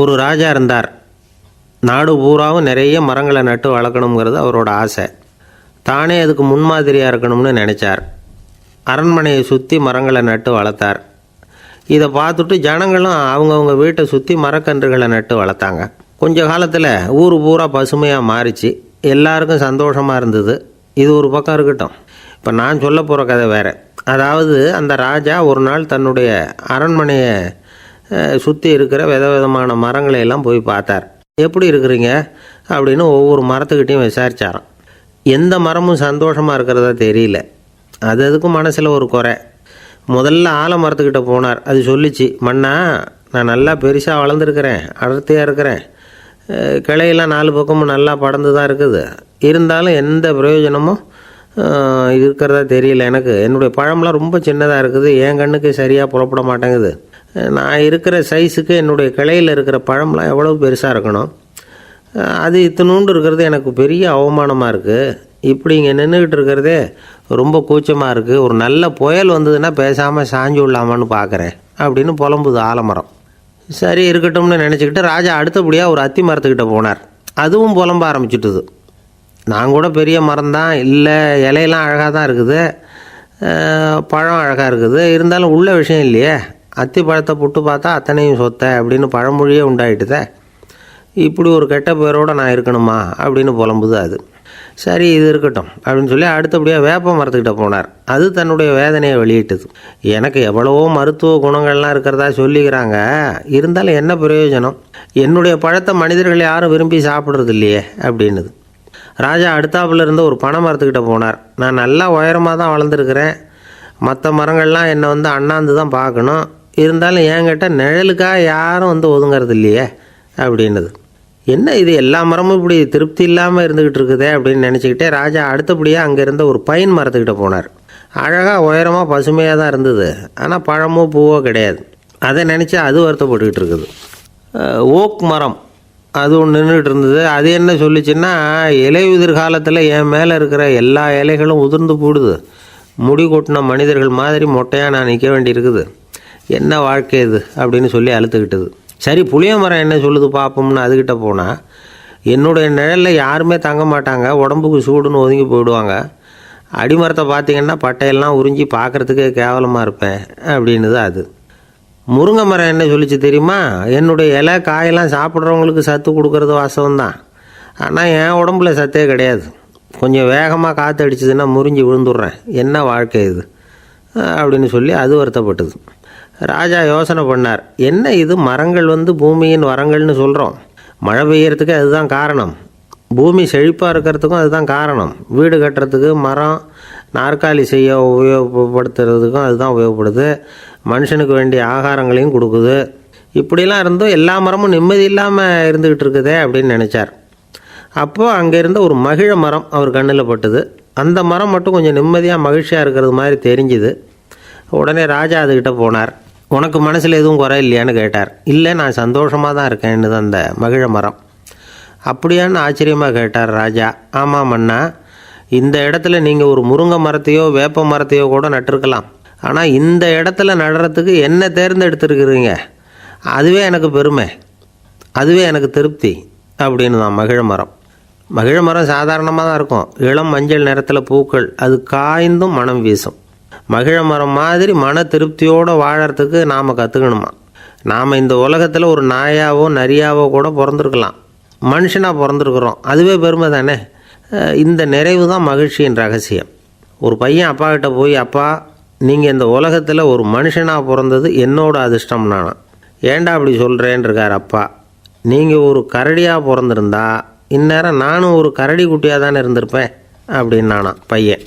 ஒரு ராஜா இருந்தார். நாடு பூராவும் நிறைய மரங்களை நட்டு வளர்க்கணுங்கிறது அவரோட ஆசை. தானே அதுக்கு முன்மாதிரியாக இருக்கணும்னு நினச்சார். அரண்மனையை சுற்றி மரங்களை நட்டு வளர்த்தார். இதை பார்த்துட்டு ஜனங்களும் அவங்கவுங்க வீட்டை சுற்றி மரக்கன்றுகளை நட்டு வளர்த்தாங்க. கொஞ்ச காலத்தில் ஊர் பூரா பசுமையாக மாறிச்சு. எல்லாருக்கும் சந்தோஷமாக இருந்தது. இது ஒரு பக்கம் இருக்கட்டும். இப்போ நான் சொல்ல போகிற கதை வேறு. அதாவது அந்த ராஜா ஒரு நாள் தன்னுடைய அரண்மனையை சுற்றி இருக்கிற விதவிதமான மரங்களை எல்லாம் போய் பார்த்தார். எப்படி இருக்கிறீங்க? அப்படின்னு ஒவ்வொரு மரத்துக்கிட்டையும் விசாரித்தாராம் எந்த மரமும் சந்தோஷமாக இருக்கிறதா தெரியல. அது அதுக்கும் மனசில் ஒரு குறை? முதல்ல ஆலமரத்துக்கிட்ட போனார். அது சொல்லிச்சு மண்ணா நான் நல்லா பெருசாக வளர்ந்துருக்கிறேன் அடர்த்தியாக இருக்கிறேன். கிளையெல்லாம் நாலு பக்கமும் நல்லா படந்து தான் இருக்குது. இருந்தாலும் எந்த பிரயோஜனமும் இருக்கிறதா தெரியல எனக்கு. என்னுடைய பழம்லாம் ரொம்ப சின்னதாக இருக்குது. என் கண்ணுக்கு சரியாக புறப்பட மாட்டேங்குது. நான் இருக்கிற சைஸுக்கு என்னுடைய கிளையில் இருக்கிற பழம்லாம் எவ்வளோ பெருசாக இருக்கணும்? அது இத்தினூண்டு இருக்கிறது எனக்கு பெரிய அவமானமாக இருக்குது இப்படி இங்கே நின்றுக்கிட்டு இருக்கிறதே ரொம்ப கூச்சமாக இருக்குது ஒரு நல்ல புயல் வந்ததுன்னா பேசாமல் சாஞ்சு விடலாமான்னு பார்க்குறேன் அப்படின்னு புலம்புது ஆலமரம். சரி இருக்கட்டும்னு நினச்சிக்கிட்டு ராஜா அடுத்தபடியாக ஒரு அத்தி மரத்துக்கிட்ட போனார். அதுவும் புலம்ப ஆரம்பிச்சிட்டுது. நான் கூட பெரிய மரம் தான். இல்லை இலையெல்லாம் அழகாக தான் இருக்குது. பழம் அழகாக இருக்குது. இருந்தாலும் உள்ள விஷயம் இல்லையே. அத்தி பழத்தை புட்டு பார்த்தா அத்தனையும் சொத்தை அப்படின்னு பழமொழியே உண்டாயிட்டுதே. இப்படி ஒரு கெட்ட பேரோடு நான் இருக்கணுமா அப்படின்னு புலம்புது அது. சரி இது இருக்கட்டும் அப்படின்னு சொல்லி அடுத்தபடியாக வேப்ப மரத்துக்கிட்ட போனார். அது தன்னுடைய வேதனையை வெளியிட்டது. எனக்கு எவ்வளவோ மருத்துவ குணங்கள்லாம் இருக்கிறதா சொல்லிக்கிறாங்க. இருந்தாலும் என்ன பிரயோஜனம்? என்னுடைய பழத்தை மனிதர்கள் யாரும் விரும்பி சாப்பிட்றது இல்லையே அப்படின்னுது. ராஜா அடுத்தாப்புல இருந்து ஒரு பனை மரத்துக்கிட்ட போனார். நான் நல்லா உயரமாக தான் வளர்ந்துருக்கிறேன். மற்ற மரங்கள்லாம் என்னை வந்து அண்ணாந்து தான் பார்க்கணும். இருந்தாலும் என்கிட்ட நிழலுக்காக யாரும் வந்து ஒதுங்கிறது இல்லையே அப்படின்னுது. என்ன இது எல்லா மரமும் இப்படி திருப்தி இல்லாமல் இருந்துக்கிட்டு இருக்குதே அப்படின்னு நினச்சிக்கிட்டே ராஜா அடுத்தபடியாக அங்கே இருந்த ஒரு பைன் மரத்துக்கிட்ட போனார். அழகாக உயரமாக பசுமையாக தான் இருந்தது. ஆனால் பழமோ பூவோ கிடையாது. அதை நினச்சி அது வருத்தப்பட்டுக்கிட்டு இருக்குது. ஓக் மரம். அது ஒன்று நின்றுட்டு இருந்தது. அது என்ன சொல்லிச்சுன்னா இலை உதிர் காலத்தில் என் மேலே இருக்கிற எல்லா இலைகளும் உதிர்ந்து போடுது. முடி கொட்டின மனிதர்கள் மாதிரி மொட்டையாக நான் நிற்க வேண்டியிருக்குது. என்ன வாழ்க்கை இது? அப்படின்னு சொல்லி அழுத்துக்கிட்டது. சரி புளிய மரம் என்ன சொல்லுது பார்ப்போம்னு அதுக்கிட்ட போனால் என்னுடைய நிழலில் யாருமே தங்க மாட்டாங்க உடம்புக்கு சூடுன்னு ஒதுங்கி போயிடுவாங்க. அடிமரத்தை பார்த்தீங்கன்னா பட்டையெல்லாம் உறிஞ்சி பார்க்குறதுக்கே கேவலமாக இருப்பேன் அப்படின்னுது அது. முருங்கை மரம் என்ன சொல்லிச்சு தெரியுமா? என்னுடைய இலை காயெல்லாம் சாப்பிட்றவங்களுக்கு சத்து கொடுக்கறது வாசம் தான் ஆனால் என் உடம்புல சத்தே கிடையாது. கொஞ்சம் வேகமாக காற்று அடிச்சதுன்னா முறிஞ்சு விழுந்துடுறேன். என்ன வாழ்க்கை இது? அப்படின்னு சொல்லி அது வருத்தப்பட்டது. ராஜா யோசனை பண்ணார். என்ன இது? மரங்கள் வந்து பூமியின் வரங்கள்னு சொல்கிறோம் மழை பெய்யறதுக்கு அதுதான் காரணம். பூமி செழிப்பாக இருக்கிறதுக்கும் அதுதான் காரணம். வீடு கட்டுறதுக்கு மரம் நாற்காலி செய்ய உபயோகப்படுத்துறதுக்கும் அதுதான் உபயோகப்படுது. மனுஷனுக்கு வேண்டிய ஆகாரங்களையும் கொடுக்குது. இப்படிலாம் இருந்தும் எல்லா மரமும் நிம்மதி இல்லாமல் இருந்துக்கிட்டு இருக்குதே அப்படின்னு நினச்சார். அப்போது அங்கே இருந்த ஒரு மகிழ மரம் அவர் கண்ணில் பட்டுது. அந்த மரம் மட்டும் கொஞ்சம் நிம்மதியாக மகிழ்ச்சியாக இருக்கிறது மாதிரி தெரிஞ்சுது. உடனே ராஜா அதுக்கிட்ட போனார். உனக்கு மனசில் எதுவும் குறை இல்லையான்னு கேட்டார். இல்லை நான் சந்தோஷமாக தான் இருக்கேன்னு அந்த மகிழ மரம். அப்படியான்னு ஆச்சரியமாக கேட்டார் ராஜா. ஆமாம் அண்ணா இந்த இடத்துல நீங்கள் ஒரு முருங்கை மரத்தையோ வேப்ப மரத்தையோ கூட நட்டிருக்கலாம். ஆனால் இந்த இடத்துல நடுறதுக்கு என்ன தேர்ந்தெடுத்துருக்குறீங்க. அதுவே எனக்கு பெருமை. அதுவே எனக்கு திருப்தி அப்படின்னு தான் மகிழ மரம். மகிழ மரம் சாதாரணமாக தான் இருக்கும். இளம் மஞ்சள் நிறத்தில் பூக்கள் அது காய்ந்தும் மனம் வீசும். மகிழ மரம் மாதிரி மன திருப்தியோடு வாழறதுக்கு நாம் கற்றுக்கணுமா நாம் இந்த உலகத்தில் ஒரு நாயாவோ நரியாவோ கூட பிறந்திருக்கலாம். மனுஷனாக பிறந்திருக்கிறோம். அதுவே பெருமை தானே? இந்த நிறைவு தான் மகிழ்ச்சியின் ரகசியம். ஒரு பையன் அப்பா கிட்ட போய் அப்பா நீங்கள் இந்த உலகத்தில் ஒரு மனுஷனாக பிறந்தது என்னோட அதிர்ஷ்டம் நானா? ஏன்டா அப்படி சொல்கிறேன்னு இருக்கார் அப்பா. நீங்கள் ஒரு கரடியாக பிறந்திருந்தா இந்நேரம் நானும் ஒரு கரடி குட்டியாக தானே இருந்திருப்பேன் அப்படின்னு நானா பையன்.